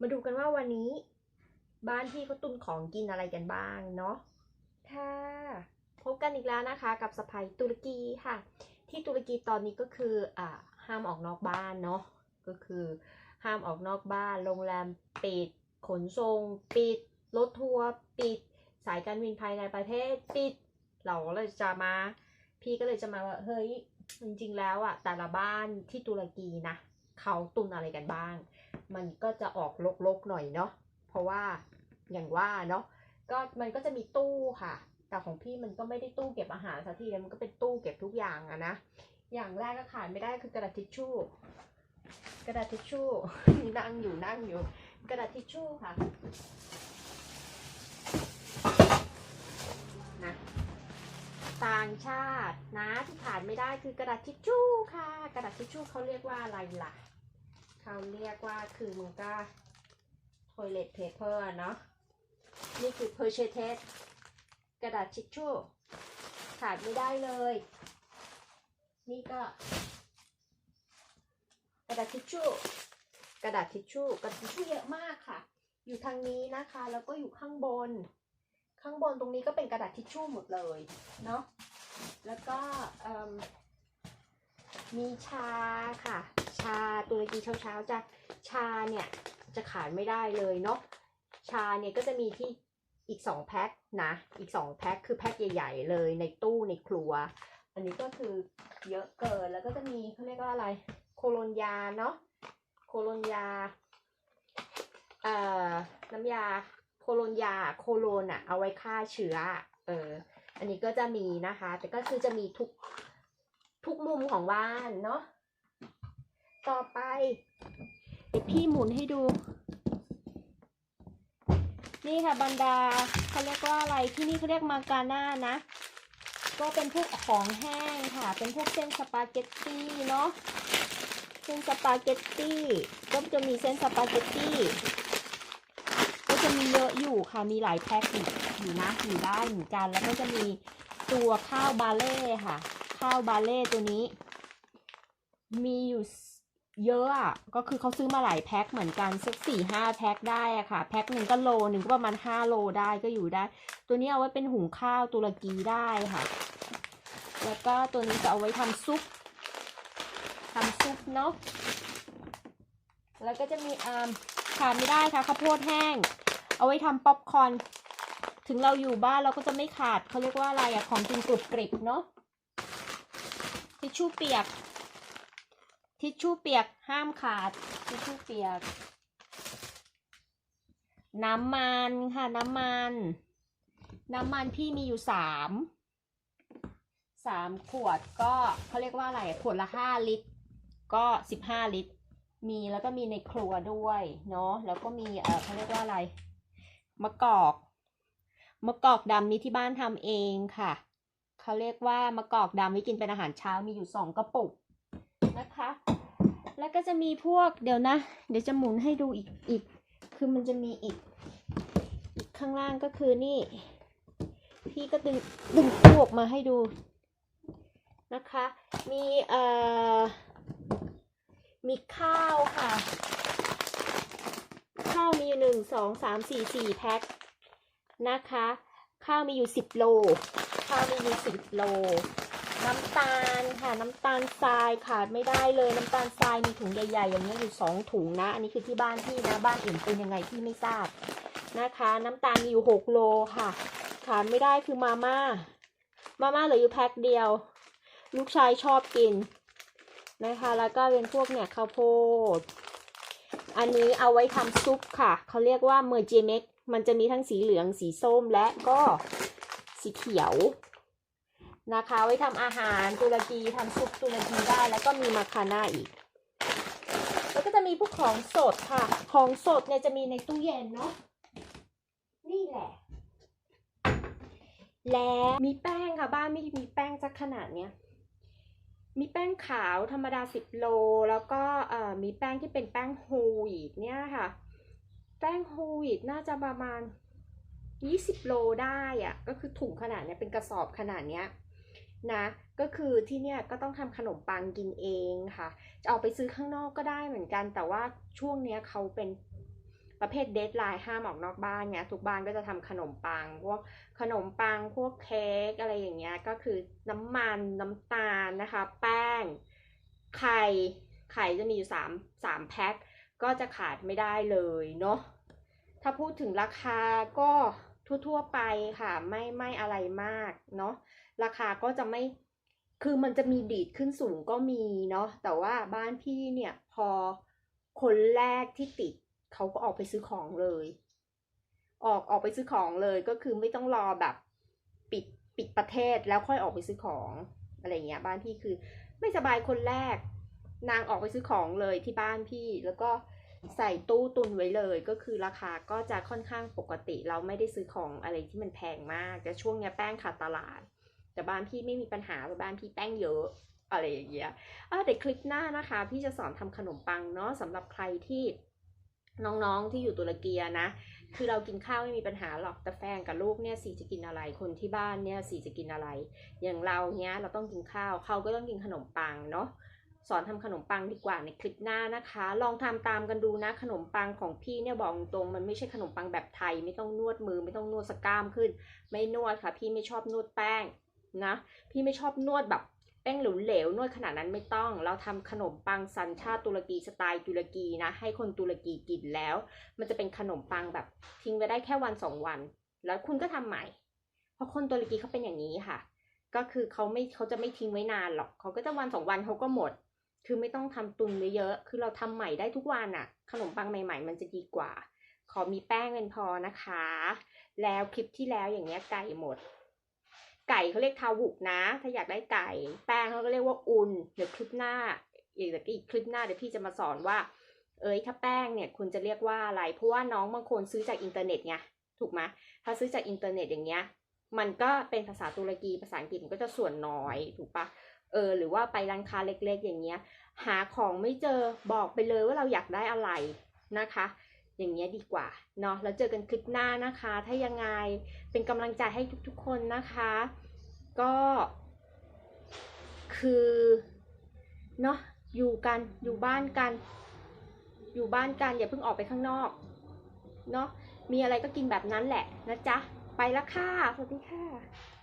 มาดูกันว่าวันนี้ บ้านพี่เขาตุนของกินอะไรกันบ้างเนาะค่ะ พบกันอีกแล้วนะคะ กับสไปตุรกีค่ะ ที่ตุรกีตอนนี้ก็คืออ่าห้ามออกนอกบ้านเนาะก็คือ ห้ามออกนอกบ้าน โรงแรมปิด ขนส่งปิด รถทัวร์ปิด สายการบินภายในประเทศปิด เราเลยจะมา พี่ก็เลยจะมาว่าเฮ้ยจริงๆแล้วอะแต่ละบ้านที่ตุรกีนะเขาตุนอะไรกันบ้าง มันก็จะออกลกๆหน่อยเนาะเพราะว่าอย่างว่าเนาะก็มันก็จะมีตู้ค่ะ แต่ของพี่มันก็ไม่ได้ตู้เก็บอาหารสักทีมันก็เป็นตู้เก็บทุกอย่างอะนะอย่างแรกก็ขาดไม่ได้คือกระดาษทิชชู่กระดาษทิชชู่นั่งอยู่นั่งอยู่ กระดาษทิชชู่ค่ะนะต่างชาตินะที่ขาดไม่ได้คือกระดาษทิชชู่ค่ะ กระดาษทิชชู่เขาเรียกว่าอะไรล่ะ เขาเรียกว่าคือมันก็ toilet paper เนาะนี่คือ purchase กระดาษทิชชู่ขาดไม่ได้เลย นี่ก็ กระดาษทิชชู่กระดาษทิชชู่กระดาษทิชชู่เยอะมากค่ะ อยู่ทางนี้นะคะ แล้วก็อยู่ข้างบน ข้างบนตรงนี้ก็เป็นกระดาษทิชชู่หมดเลยเนาะแล้วก็มีชาค่ะาตุรกีเช้าๆจะชาเนี่ยจะขาดไม่ได้เลยเนาะชาเนี่ยก็จะมีที่อีกสองแพ็คนะอีกสองแพ็คคือแพ็คใหญ่ๆเลยในตู้ในครัว อันนี้ก็คือเยอะเกินแล้วก็จะมีเขาเรียกว่าอะไรโคโลนยาเนาะโคโลนยาเอ่อน้ำยาโคโลนยาโคโลนอะเอาไว้ฆ่าเชื้อเอออันนี้ก็จะมีนะคะ แต่ก็คือจะมีทุกทุกมุมของบ้านเนาะ ต่อไป เดี๋ยวพี่หมุนให้ดู นี่ค่ะบรรดาเขาเรียกว่าอะไรที่นี่เขาเรียกมาการ่านะ ก็เป็นพวกของแห้งค่ะ เป็นพวกเส้นสปาเกตตี้เนาะเส้นสปาเกตตี้ก็จะมีเส้นสปาเกตตี้ก็จะมีเยอะอยู่ค่ะมีหลายแพ็คอยู่อยู่นะอยู่ได้เหมือนกันแล้วก็จะมีตัวข้าวบาเล่ค่ะ ข้าวบาเล่ตัวนี้ มีอยู่ เยอะอะก็คือเขาซื้อมาหลายแพ็คเหมือนกันสักสี่ห้าแพ็คได้อะค่ะ แพ็คหนึ่งก็โลหนึ่งก็ประมาณห้าโลได้ก็อยู่ได้ ตัวนี้เอาไว้เป็นหุงข้าวตุรกีได้ค่ะ แล้วก็ตัวนี้จะเอาไว้ทำซุปทำซุปเนาะแล้วก็จะมีอ่าขาดไม่ได้ค่ะข้าวโพดแห้ง เอาไว้ทำป๊อปคอร์นถึงเราอยู่บ้านเราก็จะไม่ขาดเขาเรียกว่าอะไรอะของกินกรุบกริบเนาะทิชชู่เปียก ทิชชู่เปียกห้ามขาด ทิชชู่เปียก น้ำมันค่ะน้ำมัน น้ำมันพี่มีอยู่สามสามขวดก็เขาเรียกว่าอะไรขวดละห้าลิตร ก็สิบห้าลิตร มีแล้วก็มีในครัวด้วยเนาะแล้วก็มีเออเขาเรียกว่าอะไรมะกอกมะกอกดำนี้ที่บ้านทำเองค่ะเขาเรียกว่ามะกอกดำไว้กินเป็นอาหารเช้ามีอยู่สองกระปุก นะคะ แล้วก็จะมีพวกเดี๋ยวนะ เดี๋ยวจะหมุนให้ดูอีกอีก คือมันจะมีอีก อีกข้างล่างก็คือนี่ พี่ก็ดึงดึงตู้ออกมาให้ดูนะคะ มีเอ่อ มีข้าวค่ะ ข้าวมีอยู่หนึ่งสองสามสี่สี่แพ็คนะคะ ข้าวมีอยู่สิบโล ข้าวมีอยู่สิบโล น้ำตาลค่ะน้ำตาลทรายขาดไม่ได้เลยน้ำตาลทรายมีถุงใหญ่ๆ อย่างนี้ยอยู่สองถุงนะ อันนี้คือที่บ้านพี่นะบ้านอื่นเป็นยังไงพี่ไม่ทราบนะคะ น้ำตาลมีอยู่หกโลค่ะ ขาดไม่ได้คือมาม่ามาม่าเหลืออยู่แพ็คเดียว ลูกชายชอบกินนะคะ แล้วก็เป็นพวกเนี่ยข้าวโพดอันนี้เอาไว้ทำซุปค่ะ เขาเรียกว่าเมอร์เจเม็กมันจะมีทั้งสีเหลืองสีส้มและก็สีเขียว นะคะ ไว้ทำอาหารตุรกีทำซุปตุรกีได้แล้วก็มีมาคาน่าอีก แล้วก็จะมีพวกของสดค่ะ ของสดเนี่ยจะมีในตู้เย็นเนาะนี่แหละ แล้วมีแป้งค่ะบ้านไม่มีแป้งสักขนาดเนี้ยมีแป้งขาวธรรมดา 10 โล แล้วก็มีแป้งที่เป็นแป้งโฮวีตเนี่ยค่ะ แป้งโฮวีตน่าจะประมาณ 20 โลได้อะก็คือถุงขนาดเนี้ยเป็นกระสอบขนาดเนี้ย นะก็คือที่เนี่ยก็ต้องทำขนมปังกินเองค่ะ จะเอาไปซื้อข้างนอกก็ได้เหมือนกัน แต่ว่าช่วงเนี้ยเขาเป็นประเภทเดทไลน์ห้ามออกนอกบ้านเนี่ยทุกบ้านก็จะทำขนมปัง พวกขนมปังพวกเค้กอะไรอย่างเงี้ยก็คือน้ำมันน้ำตาลนะคะ แป้ง ไข่ไข่จะมีอยู่สามสามแพ็คก็จะขาดไม่ได้เลยเนาะถ้าพูดถึงราคาก็ทั่วๆไปค่ะ ไม่ไม่อะไรมากเนาะ ราคาก็จะไม่คือมันจะมีดีดขึ้นสูงก็มีเนาะแต่ว่าบ้านพี่เนี่ยพอคนแรกที่ติดเขาก็ออกไปซื้อของเลย ออกออกไปซื้อของเลยก็คือไม่ต้องรอแบบปิดปิดประเทศแล้วค่อยออกไปซื้อของอะไรเงี้ยบ้านพี่คือ ไม่สบายคนแรก นางออกไปซื้อของเลยที่บ้านพี่แล้วก็ใส่ตู้ตุนไว้เลยก็คือราคาก็จะค่อนข้างปกติ เราไม่ได้ซื้อของอะไรที่มันแพงมากแต่ช่วงเนี้ยแป้งขาดตลาด แต่บ้านพี่ไม่มีปัญหาเพราะบ้านพี่แป้งเยอะอะไรอย่างเงี้ยเดี๋ยวคลิปหน้านะคะ พี่จะสอนทำขนมปังเนาะสำหรับใครที่น้องๆที่อยู่ตุรกีนะ คือเรากินข้าวไม่มีปัญหาหรอกแต่แฟนกับลูกเนี่ยสีจะกินอะไร คนที่บ้านเนี่ยสีจะกินอะไร อย่างเราเนี้ยเราต้องกินข้าวเขาก็ต้องกินขนมปังเนาะสอนทำขนมปังดีกว่าในคลิปหน้านะคะ ลองทำตามกันดูนะขนมปังของพี่เนี่ยบอกตรงมันไม่ใช่ขนมปังแบบไทย ไม่ต้องนวดมือไม่ต้องนวดสก้ามขึ้น ไม่นวดค่ะ พี่ไม่ชอบนวดแป้ง นะ พี่ไม่ชอบนวดแบบแป้งเหลวๆนวดขนาดนั้นไม่ต้อง เราทำขนมปังสัญชาติตุรกีสไตล์ตุรกีนะ ให้คนตุรกีกินแล้ว มันจะเป็นขนมปังแบบทิ้งไว้ได้แค่วันสองวัน แล้วคุณก็ทำใหม่ เพราะคนตุรกีเขาเป็นอย่างนี้ค่ะ ก็คือเขาไม่เขาจะไม่ทิ้งไว้นานหรอกเขาก็จะวันสองวันเขาก็หมด คือไม่ต้องทำตุนเยอะๆคือเราทำใหม่ได้ทุกวันอะขนมปังใหม่ ๆ มันจะดีกว่า ขอมีแป้งเป็นพอนะคะ แล้วคลิปที่แล้วอย่างเงี้ยไก่หมด ไก่เขาเรียกทาวุกนะ ถ้าอยากได้ไก่ แป้งเขาก็เรียกว่าอุนเดี๋ยวคลิปหน้าอีกอีกคลิปหน้าเดี๋ยวพี่จะมาสอนว่า เอ้ยถ้าแป้งเนี่ยคุณจะเรียกว่าอะไร เพราะว่าน้องบางคนซื้อจากอินเทอร์เน็ตไงถูกไหมถ้าซื้อจากอินเทอร์เน็ตอย่างเงี้ยมันก็เป็นภาษาตุรกีภาษาอังกฤษมันก็จะส่วนน้อยถูกปะเออหรือว่าไปร้านค้าเล็กๆ อย่างเงี้ย หาของไม่เจอบอกไปเลยว่าเราอยากได้อะไรนะคะ อย่างเงี้ยดีกว่าเนาะแล้วเจอกันคลิปหน้านะคะ ถ้ายังไงเป็นกำลังใจให้ทุกๆคนนะคะ ก็คือเนาะอยู่กันอยู่บ้านกัน อยู่บ้านกันอย่าเพิ่งออกไปข้างนอกเนาะมีอะไรก็กินแบบนั้นแหละนะจ๊ะ ไปล้วค่ะ สวัสดีค่ะ